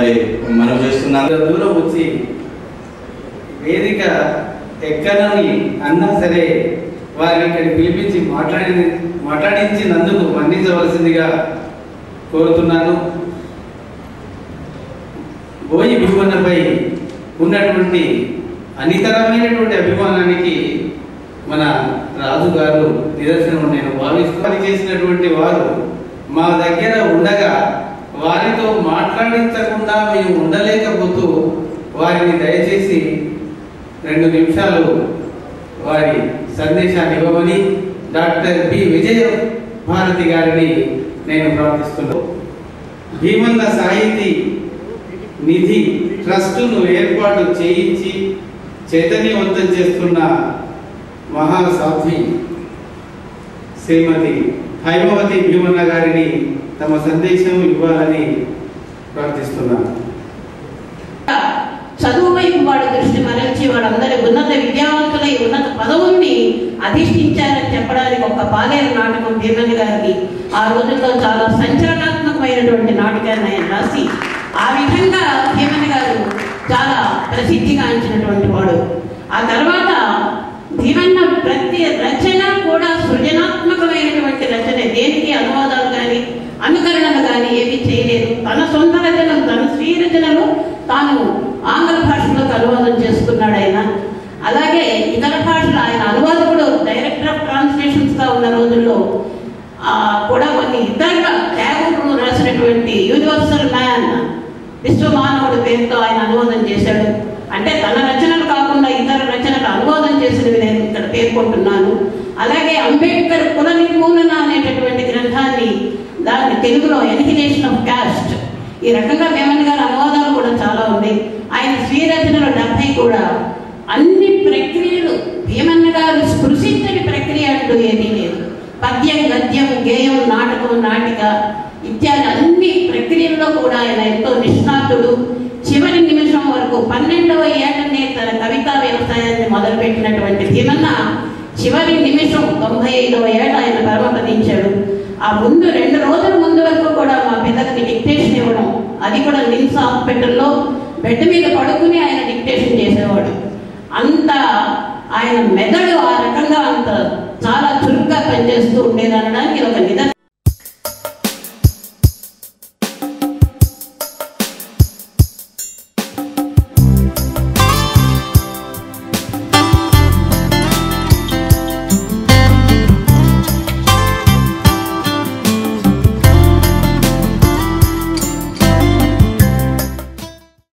మరి మనం చేస్తున్నాం. దూరం వచ్చి వేదిక ఎక్కడని అన్నా సరే వారిని ఇక్కడికి పిలిపించి మాట్లాడి మాట్లాడించినందుకు మన్నించవలసిందిగా కోరుతున్నాను. బోయి భూమన్నపై ఉన్నటువంటి అనితరమైనటువంటి అభిమానానికి మన రాజు గారు నిదర్శనం నేను భావిస్తూ పని చేసినటువంటి వారు మా దగ్గర ఉండగా వారితో మాట్లాడించకుండా మేము ఉండలేకపోతూ వారిని దయచేసి రెండు నిమిషాలు వారి సందేశాన్ని ఇవ్వమని డాక్టర్ బి. విజయ భారతి గారిని నేను ప్రార్థిస్తున్నాను. భీమన్న సాహితీ నిధి ట్రస్టును ఏర్పాటు చేయించి చైతన్యవంతం చేస్తున్న మహాసాధ్వి శ్రీమతి హైమవతి భీమన్న గారిని తమ సందేశం ఇవ్వాలని ప్రార్థిస్తున్నాను. చదువు వైపు వాడి దృష్టి మరల్చి వాళ్ళందరి ఉన్నత విద్యావంతులై ఉన్నత పదవుల్ని అధిష్ఠించారని చెప్పడానికి ఒక పాలేరు నాటకం భీమన్ గారికి ఆ రోజుల్లో చాలా సంచలనాత్మకమైనటువంటి నాటకాన్ని ఆయన రాసి ఆ విధంగా భీమన్ గారు చాలా ప్రసిద్ధిగాంచినటువంటి వాడు ఆ తర్వాత భీమన్న ప్రతి రచన కూడా సృజనాత్మకమైనటువంటి రచన దేనికి అనువాదాలు కానీ అనుకరణలు కానీ ఏవి చేయలేదు తన సొంత రచనలు తన స్వీయ రచనలు తాను ఆంగ్ల భాషలోకి అనువాదం చేసుకున్నాడు ఆయన అలాగే ఇతర భాషలు ఆయన అనువాదకుడు డైరెక్టర్ ఆఫ్ ట్రాన్స్లేషన్స్గా ఉన్న రోజుల్లో కూడా కొన్ని ఇతర ట్యాగూరు రాసినటువంటి యూనివర్సల్ మ్యాన్ విశ్వమానవుడు పేరుతో ఆయన అనువాదం చేశాడు. అంటే తన రచనలు కాకుండా ఇతర రచనలు అనువాదం చేసినవి నేను ఇక్కడ పేర్కొంటున్నాను. అలాగే అంబేద్కర్ కుల నిర్మూలన అనేటటువంటి గ్రంథాన్ని దాన్ని తెలుగులో ఎనిహిలేషన్ ఆఫ్ కాస్ట్ ఈ రకంగా మేమన్ గారి అనువాదాలు కూడా చాలా ఉన్నాయి. ఆయన స్వీయ రచనలు డెబ్బై కూడా అన్ని ప్రక్రియలు భీమన్న గారు స్పృశించని ప్రక్రియ అంటూ ఏదీ లేదు. పద్యం గద్యం గేయం నాటకం నాటిక ఇత్యాది అన్ని ప్రక్రియల్లో కూడా ఆయన ఎంతో నిష్ణాతుడు. చివరి నిమిషం వరకు పన్నెండవ ఏటనే తన కవితా వ్యవసాయాన్ని మొదలుపెట్టినటువంటి భీమన్న చివరి నిమిషం తొంభై ఐదవ ఏట ఆయన పరమపదించాడు. ఆ ముందు రెండు రోజుల ముందు వరకు కూడా మా పిల్లలకి డిక్టేషన్ ఇవ్వడం అది కూడా నిమ్స్ హాస్పిటల్లో బెడ్ మీద పడుకుని ఆయన డిక్టేషన్ చేశారు